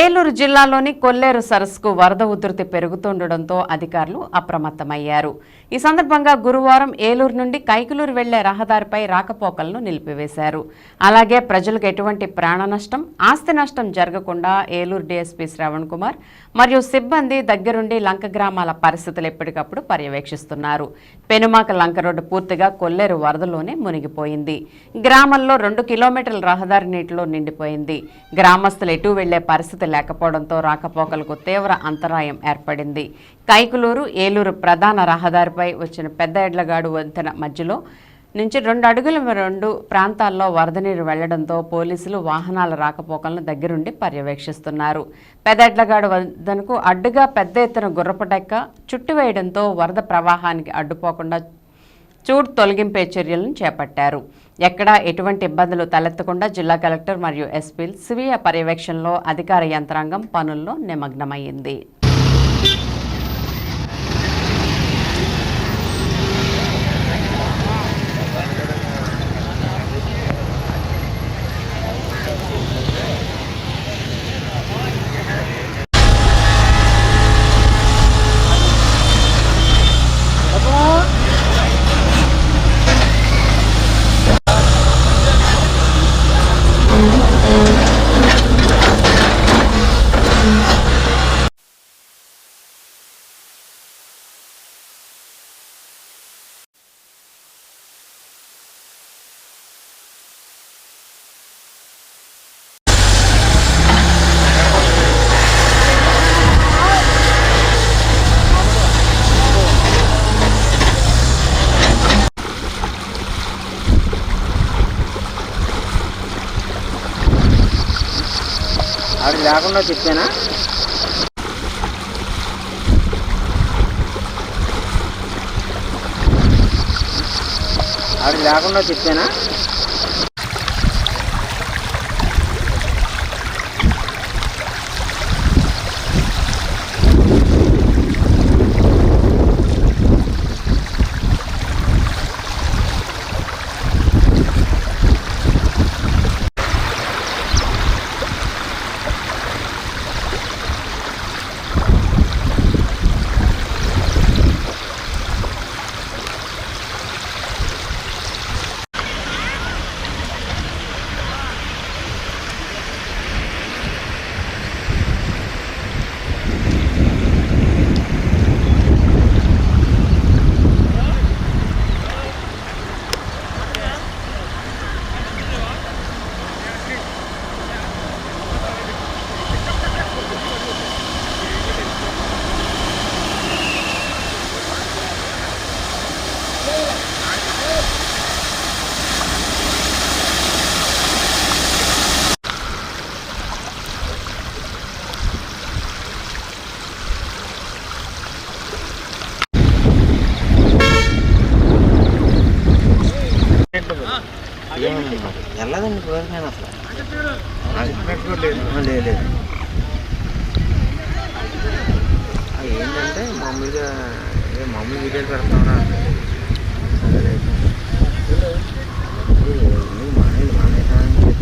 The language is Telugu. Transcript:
ఏలూరు జిల్లాలోని కొల్లేరు సరస్సుకు వరద ఉధృతి పెరుగుతుండటంతో అధికారులు అప్రమత్తమయ్యారు. ఈ సందర్భంగా గురువారం ఏలూరు నుండి కైకులూరు వెళ్ళే రహదారిపై రాకపోకలను నిలిపివేశారు. అలాగే ప్రజలకు ఎటువంటి ప్రాణ నష్టం ఆస్తి నష్టం జరగకుండా ఏలూరు డీఎస్పీ శ్రవణ్ కుమార్ మరియు సిబ్బంది దగ్గరుండి లంక గ్రామాల పరిస్థితులు ఎప్పటికప్పుడు పర్యవేక్షిస్తున్నారు. పెనుమాక లంక రోడ్డు పూర్తిగా కొల్లేరు వరదలోనే మునిగిపోయింది. గ్రామంలో రెండు కిలోమీటర్ల రహదారి నీటిలో నిండిపోయింది. గ్రామస్తులు ఎటు వెళ్ళే పరిస్థితి లేకపోవడంతో రాకపోకలకు తీవ్ర అంతరాయం ఏర్పడింది. కైకులూరు ఏలూరు ప్రధాన రహదారిపై వచ్చిన పెద్ద ఎడ్లగాడు వంతెన మధ్యలో నుంచి రెండు అడుగుల రెండు ప్రాంతాల్లో వరద నీరు వెళ్ళడంతో పోలీసులు వాహనాల రాకపోకలను దగ్గరుండి పర్యవేక్షిస్తున్నారు. పెద్దెడ్లగాడు వంతెనకు అడ్డుగా పెద్ద ఎత్తున గుర్రపటెక్క చుట్టివేయడంతో వరద ప్రవాహానికి అడ్డుపోకుండా చూడ్ తొలగింపే చర్యలను చేపట్టారు. ఎక్కడా ఎటువంటి ఇబ్బందులు తలెత్తకుండా జిల్లా కలెక్టర్ మరియు ఎస్పీలు స్వీయ పర్యవేక్షణలో అధికార యంత్రాంగం పనుల్లో నిమగ్నమైంది అవి లేకుండా చెప్పానా? అది లేకుండా చెప్పానా? వెళ్ళదండి కోరికాను అసలు. లేదు లేదు. ఏంటంటే మామూలుగా ఏ మామూలు వీడియోలు పెడతామరా సరే. మానేది మానేసానని Thank you.